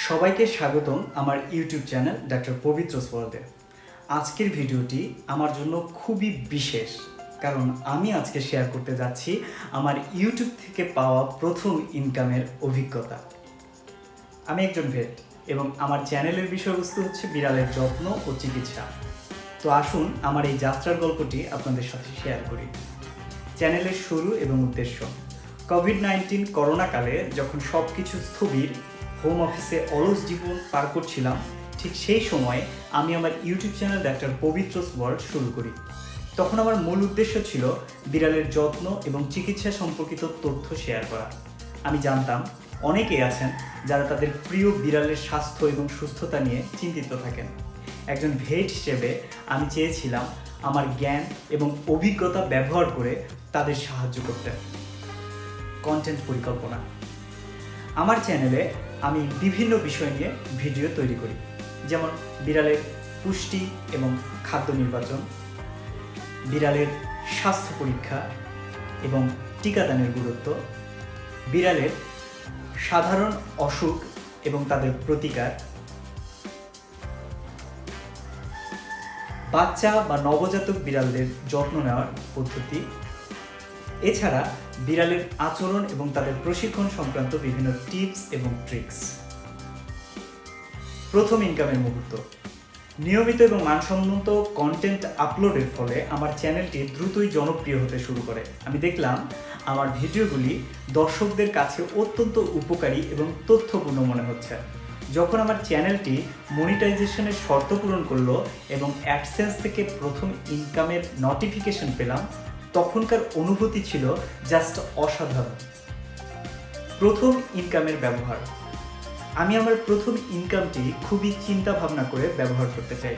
সবাইকে স্বাগতম আমার ইউটিউব চ্যানেল ডাক্তার পবিত্র ওয়ার্ল্ডে আজকের ভিডিওটি আমার জন্য খুবই বিশেষ, কারণ আমি আজকে শেয়ার করতে যাচ্ছি আমার ইউটিউব থেকে পাওয়া প্রথম ইনকামের অভিজ্ঞতা। আমি একজন ভেট এবং আমার চ্যানেলের বিষয়বস্তু হচ্ছে বিড়ালের যত্ন ও চিকিৎসা। তো আসুন আমার এই যাত্রার গল্পটি আপনাদের সাথে শেয়ার করি। চ্যানেলের শুরু এবং উদ্দেশ্য কোভিড নাইন্টিন করোনাকালে যখন সব কিছু স্থবির হোম অফিসে অলস জীবন পার করছিলাম, ঠিক সেই সময়ে আমি আমার YouTube channel doctor Pabitra world শুরু করি। তখন আমার মূল উদ্দেশ্য ছিল বিড়ালের যত্ন এবং চিকিৎসা সম্পর্কিত তথ্য শেয়ার করা। আমি জানতাম অনেকেই আছেন যারা তাদের প্রিয় বিড়ালের স্বাস্থ্য এবং সুস্থতা নিয়ে চিন্তিত থাকেন। একজন ভেট হিসেবে আমি চেয়েছিলাম আমার জ্ঞান এবং অভিজ্ঞতা ব্যবহার করে তাদের সাহায্য করতে। কন্টেন্ট পরিকল্পনা। আমার চ্যানেলে আমি বিভিন্ন বিষয় নিয়ে ভিডিও তৈরি করি। যেমন বিড়ালের পুষ্টি এবং খাদ্য নির্বাচন, বিড়ালের স্বাস্থ্য পরীক্ষা এবং টিকাদানের গুরুত্ব, বিড়ালের সাধারণ অসুখ এবং তাদের প্রতিকার, বাচ্চা বা নবজাতক বিড়ালদের যত্ন নেওয়ার পদ্ধতি এছাড়া বিড়ালের আচরণ এবং তাদের প্রশিক্ষণ সংক্রান্ত বিভিন্ন টিপস এবং ট্রিক্স। প্রথম ইনকামের মুহূর্ত। নিয়মিত এবং মানসম্মত কন্টেন্ট আপলোডের ফলে আমার চ্যানেলটি দ্রুতই জনপ্রিয় হতে শুরু করে। আমি দেখলাম, আমার ভিডিওগুলি দর্শকদের কাছে অত্যন্ত উপকারী এবং তথ্যপূর্ণ মনে হচ্ছে। যখন আমার চ্যানেলটি মনিটাইজেশনের শর্ত পূরণ করল এবং অ্যাডসেন্স থেকে প্রথম ইনকামের নোটিফিকেশন পেলাম তখনকার অনুভূতি ছিল জাস্ট অসাধারণ। প্রথম ইনকামের ব্যবহার। আমি আমার প্রথম ইনকামটি খুবই চিন্তা ভাবনা করে ব্যবহার করতে চাই।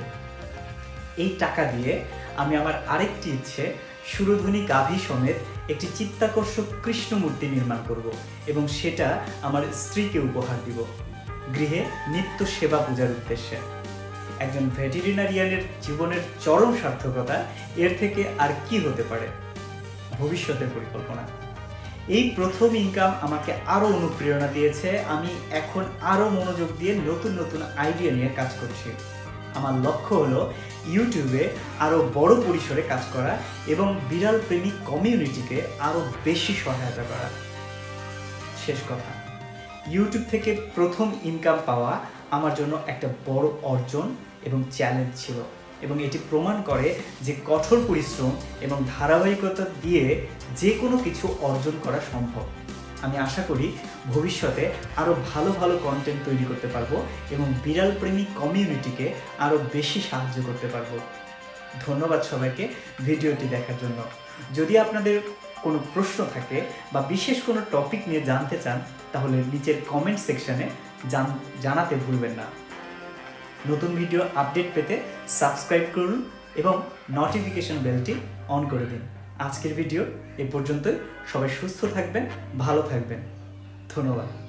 এই টাকা দিয়ে আমি আমার আরেকটি ইচ্ছে, সুরধ্বনি গাভী সমেত একটি চিত্তাকর্ষক কৃষ্ণ মূর্তি নির্মাণ করব এবং সেটা আমার স্ত্রীকে উপহার দিব। গৃহে নিত্য সেবা পূজার উদ্দেশ্যে। একজন ভেটেরিনারিয়ানের জীবনের চরম সার্থকতা, এর থেকে আর কি হতে পারে? ভবিষ্যতের পরিকল্পনা। এই প্রথম ইনকাম আমাকে আরও অনুপ্রেরণা দিয়েছে। আমি এখন আরও মনোযোগ দিয়ে নতুন নতুন আইডিয়া নিয়ে কাজ করছি। আমার লক্ষ্য হলো ইউটিউবে আরও বড় পরিসরে কাজ করা এবং বিড়াল প্রেমিক কমিউনিটিকে আরও বেশি সহায়তা করা। শেষ কথা। ইউটিউব থেকে প্রথম ইনকাম পাওয়া আমার জন্য একটা বড় অর্জন এবং চ্যালেঞ্জ ছিল। এবং এটি প্রমাণ করে যে কঠোর পরিশ্রম এবং ধারাবাহিকতা দিয়ে যে কোনো কিছু অর্জন করা সম্ভব। আমি আশা করি ভবিষ্যতে আরও ভালো ভালো কন্টেন্ট তৈরি করতে পারব এবং বিড়াল প্রেমী কমিউনিটিকে আরও বেশি সাহায্য করতে পারব। ধন্যবাদ সবাইকে ভিডিওটি দেখার জন্য। যদি আপনাদের কোনো প্রশ্ন থাকে বা বিশেষ কোনো টপিক নিয়ে জানতে চান, তাহলে নিচের কমেন্ট সেকশানে জানাতে ভুলবেন না। নতুন ভিডিও আপডেট পেতে সাবস্ক্রাইব করুন এবং নোটিফিকেশন বেলটি অন করে দিন। আজকের ভিডিও এ পর্যন্তই। সবাই সুস্থ থাকবেন, ভালো থাকবেন। ধন্যবাদ।